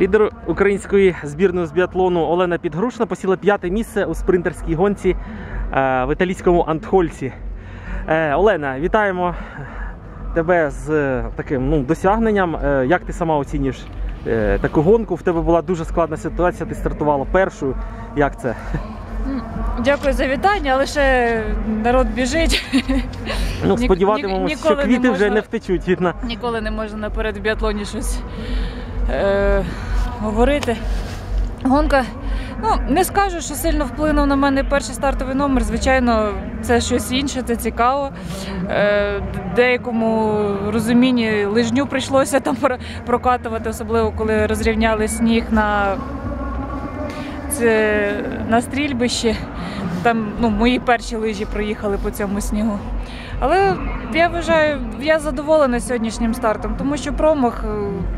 Лідер української збірної з біатлону Олена Підгрушна посіла п'яте місце у спринтерській гонці е, в італійському Антхольці. Е, Олена, вітаємо тебе з е, таким ну, досягненням. Як ти сама оцінюєш таку гонку? В тебе була дуже складна ситуація, ти стартувала першою. Як це? Дякую за вітання, але ще народ біжить. Ну, сподіватимемось, ні- що ніколи не квіти вже не втечуть. Ніколи не можна наперед в біатлоні щось говорити. Гонка, ну не скажу, що сильно вплинув на мене перший стартовий номер. Звичайно, це щось інше, це цікаво. Е, деякому розумінні лижню прийшлося там про- прокатувати, особливо коли розрівняли сніг на, це, на стрільбищі. Там ну, мої перші лижі проїхали по цьому снігу. Але я вважаю, я задоволена сьогоднішнім стартом, тому що промах, е,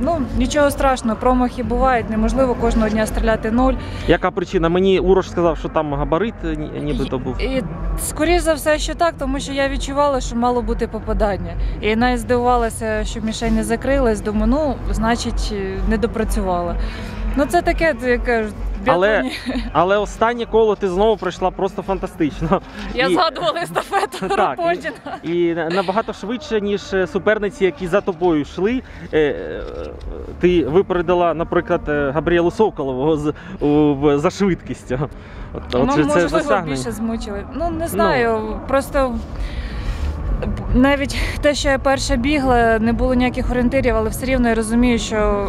ну нічого страшного, промахи бувають. Неможливо кожного дня стріляти ноль. Яка причина? Мені Урош сказав, що там габарит ні- нібито був. І скоріш за все, що так, тому що я відчувала, що мало бути попадання. І навіть здивувалася, що мішень не закрилась. Думаю, ну значить, е, не допрацювала. Ну це таке, це я кажу. в Але. Але останнє коло ти знову пройшла просто фантастично. я І- згадувала естафету Так, і- І набагато швидше, ніж е, суперниці, які за тобою йшли. Е, е, Ти випередила, наприклад, Габріелу Соколову з, у, за швидкістю. От, Ну, от це- це можливо, досягнення. більше змучили. Ну, не знаю. Просто навіть те, що я перша бігла, не було ніяких орієнтирів, але все рівно я розумію, що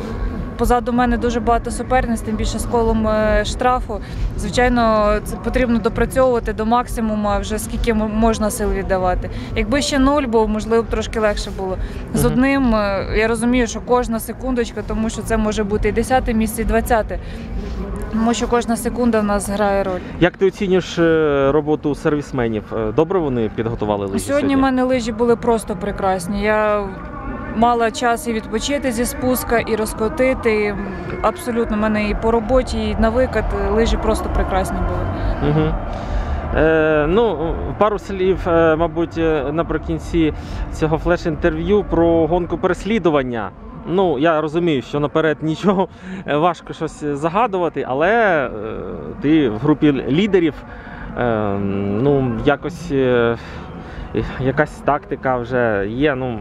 позаду мене дуже багато суперниць, тим більше з колом е, штрафу. Звичайно, це потрібно допрацьовувати до максимуму, вже скільки можна сил віддавати. Якби ще нуль був, можливо, б трошки легше було. З одним е, я розумію, що кожна секундочка, тому що це може бути і 10 місце, і 20. Тому що кожна секунда в нас грає роль. Як ти оцінюєш е, роботу сервісменів? Добре вони підготували лижі Сьогодні в мене лижі були просто прекрасні. Я мала час і відпочити зі спуска, і розкотити. Абсолютно, в мене і по роботі, і на викат лижі просто прекрасні були. Угу. Е, ну, пару слів, е, мабуть, е, наприкінці цього флеш-інтерв'ю про гонку переслідування. Ну, я розумію, що наперед нічого е, важко щось загадувати, але ти в групі лідерів. Е, ну, якось е, якась тактика вже є. Ну,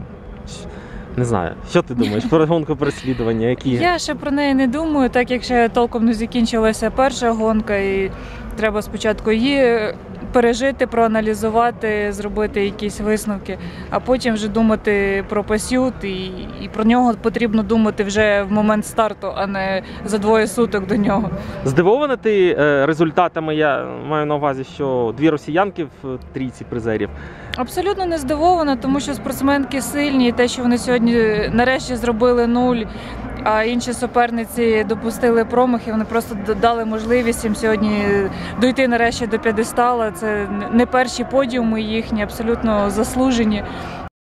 не знаю, що ти думаєш про гонку переслідування? Які... Я ще про неї не думаю, так як ще толком не закінчилася перша гонка, і треба спочатку її пережити, проаналізувати, зробити якісь висновки, а потім вже думати про пасют, і, і про нього потрібно думати вже в момент старту, а не за двоє суток до нього. Здивована ти е, результатами? Я маю на увазі, що дві росіянки в трійці призерів. Абсолютно не здивована, тому що спортсменки сильні, і те, що вони сьогодні нарешті зробили нуль. А інші суперниці допустили промахи. Вони просто дали можливість їм сьогодні дойти нарешті до п'єдестала. Це не перші подіуми їхні, абсолютно заслужені.